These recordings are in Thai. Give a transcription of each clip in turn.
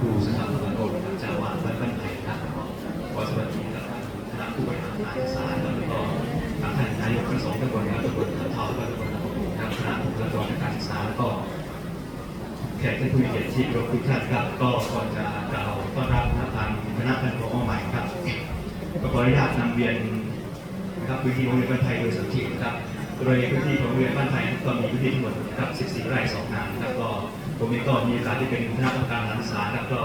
ครูสถาบันโดนจ้าวาดวัดบ้านไผ่ครับขอสวัสดีกับคณะผู้บริหารการศึกษาแล้วก็ทางท่านนายกทั้งสองตำบลและตำบลเท่าและตำบลทางคณะผู้บริหารการศึกษาแล้วก็แขกท่านผู้มีเกียรติที่รพทุกท่านครับ ก็ก่อนจะกล่าวต้อนรับนะทางคณะท่านผอใหม่ครับก็ขออนุญาตนำเรียนนะครับพื้นที่โรงเรียนบ้านไทยโดยสังเขปนะครับโดยพื้นที่ของโรงเรียนบ้านไทยก็มีพื้นที่ทั้งหมดครับ 14 ไร่ 2 งานนะครับก็ ผมเองก็มีโอกาสที่เป็นคณะกรรมการการศึกษาแล้วก็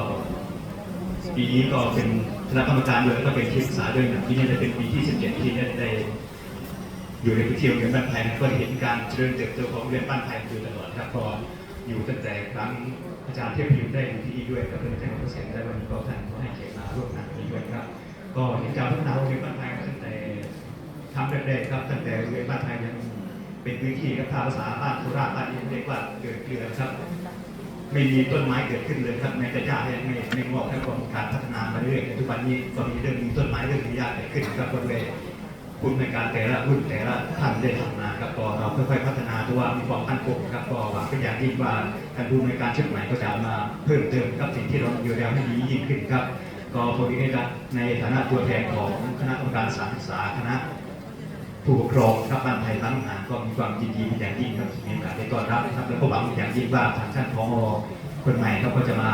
ปีนี้ก็เป็นคณะกรรมการด้วยก็เป็นที่ปรึกษาด้วยนะที่นี่จะเป็นปีที่ 17 ที่ได้ได้อยู่ในพื้นที่โรงเรียนบ้านไทยก็เห็นการเจริญเติบโตของโรงเรียนบ้านไทยอยู่ตลอดครับพออยู่ตั้งแต่ครั้งอาจารย์เทพพิมพ์ได้อยู่ที่นี่ด้วยกับเพื่อนอาจารย์เกษตรได้วันนี้ก็ท่านก็ให้เกียรติมาร่วมงานนี้ด้วยครับ ก็เห็นการพัฒนาโรงเรียนบ้านไทยตั้งแต่ทำแรกๆครับตั้งแต่โรงเรียนบ้านไทยยังเป็นพื้นที่กับภาษาบ้านโคราชบ้านนี้เรียกว่าเกิดเกลือครับ ไม่มีต้นไม้เกิดขึ้นเลยครับในกระยายังไม่ไม่งอกครับก็มีการพัฒนามาเรื่อยทุกวันนี้ก็มีเรื่องมีต้นไม้เรื่องมีหญ้าเกิดขึ้นครับบริเวณคุณในการแต่ละรุ่นแต่ละท่านได้ทำมาครับก็เราค่อยๆพัฒนาตัวว่ามีความมั่นคงครับก็หวังเป็นอย่างยิ่งว่าท่านผู้ในการชุดใหม่ก็จะมาเพิ่มเติมครับสิ่งที่เราอยู่แล้วให้ดียิ่งขึ้นครับ ก็ผมเองก็ในฐานะตัวแทนของคณะกรรมการสารศึกษาคณะ ผู้ปกครองครับบ้านไทยบ้านหานก็มีความยินดีเป็นอย่างยิ่งครับที่มีโอกาสได้ต้อนรับนะครับแล้วก็หวังเป็นอย่างยิ่งว่าทางท่านพอคนใหม่ครับก็จะมา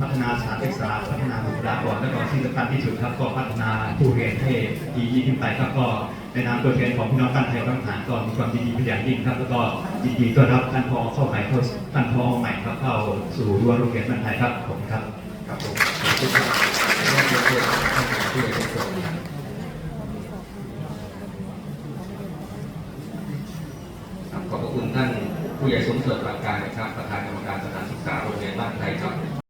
พัฒนาสถานศึกษาพัฒนาบุคลากรและก็ที่สำคัญที่สุดครับ ก็พัฒนาผู้เรียนให้ดียิ่งขึ้นไปครับก็ในนามตัวแทนของพี่น้องบ้านไทยบ้านหานก็มีความยินดีเป็นอย่างยิ่งครับ แล้วก็ยินดีต้อนรับท่านพอเข้าใหม่เข้าท่านพอใหม่ครับเข้าสู่รั้วโรงเรียนบ้านไทยครับผมครับครับผมขอบคุณครับ คุณท่านผู้ใหญ่สมเสริฐปางการนะครับ ประธานกรรมการสถานศึกษาโรงเรียนบ้านไทยครับ